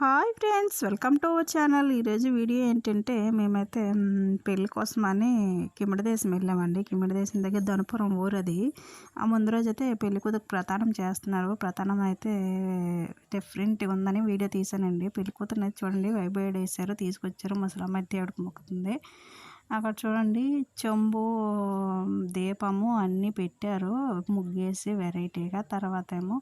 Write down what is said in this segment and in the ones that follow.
Hi friends welcome to our channel. ఈరోజు video ఏంటంటే మేమైతే పెళ్ళి పెళ్ళి కోసమని కిమిడి దేశం వెళ్ళామండి. కిమిడి దేశం దగ్గర ధనుపురం ఊరు అది. ఆ ముందు రోజు అయితే పెళ్ళి కూతురు ప్రతానం చేస్తున్నారు. ప్రతానం అయితే డిఫరెంట్గా ఉందని వీడియో తీసానండి పెళ్ళి కూతురుని అయితే చూడండి వైబైడ్ వేసారు తీసుకొచ్చారు. ముసలమ్మ అయితే మొక్కుతుంది. అక్కడ చూడండి చెంబు దీపము అన్నీ పెట్టారు. ముగ్గేసి వెరైటీగా తర్వాత ఏమో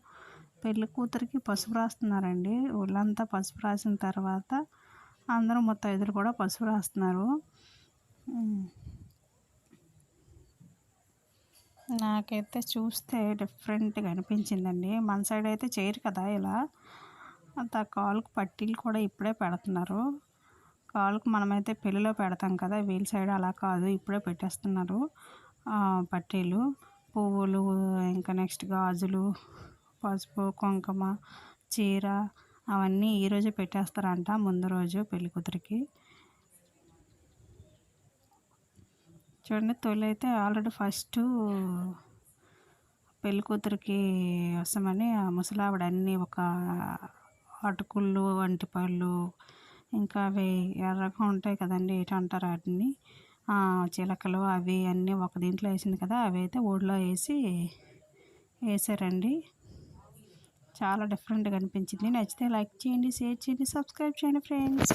పెళ్ళి కూతురికి పసుపు రాస్తున్నారండి. ఒళ్ళంతా పసుపు రాసిన తర్వాత అందరూ మొత్తం ఎదురు కూడా పసుపు రాస్తున్నారు. నాకైతే చూస్తే డిఫరెంట్గా అనిపించిందండి. మన సైడ్ అయితే చేయరు కదా ఇలా. అంత కాలుకు పట్టీలు కూడా ఇప్పుడే పెడుతున్నారు. కాలుకు మనమైతే పెళ్ళిలో పెడతాం కదా వీళ్ళ సైడ్ అలా కాదు ఇప్పుడే పెట్టేస్తున్నారు. పట్టీలు పువ్వులు ఇంకా నెక్స్ట్ గాజులు పసుపు కుంకుమ చీర అవన్నీ ఈరోజే పెట్టేస్తారంట. ముందు రోజు పెళ్ళి కూతురికి. చూడండి తొలి అయితే ఆల్రెడీ ఫస్ట్ పెళ్ళి కూతురికి వస్తామని ఆ ముసలావిడ అన్నీ ఒక అటుకుళ్ళు వంటి పళ్ళు ఇంకా అవి ఎర్రగా ఉంటాయి కదండి ఏటంటారు వాటిని. చిలకలు అవి అన్నీ ఒక దీంట్లో వేసింది కదా అవి అయితే ఊళ్ళో వేసి వేసారండి. చాలా డిఫరెంట్గా అనిపించింది. నచ్చితే లైక్ చేయండి షేర్ చేయండి సబ్స్క్రైబ్ చేయండి ఫ్రెండ్స్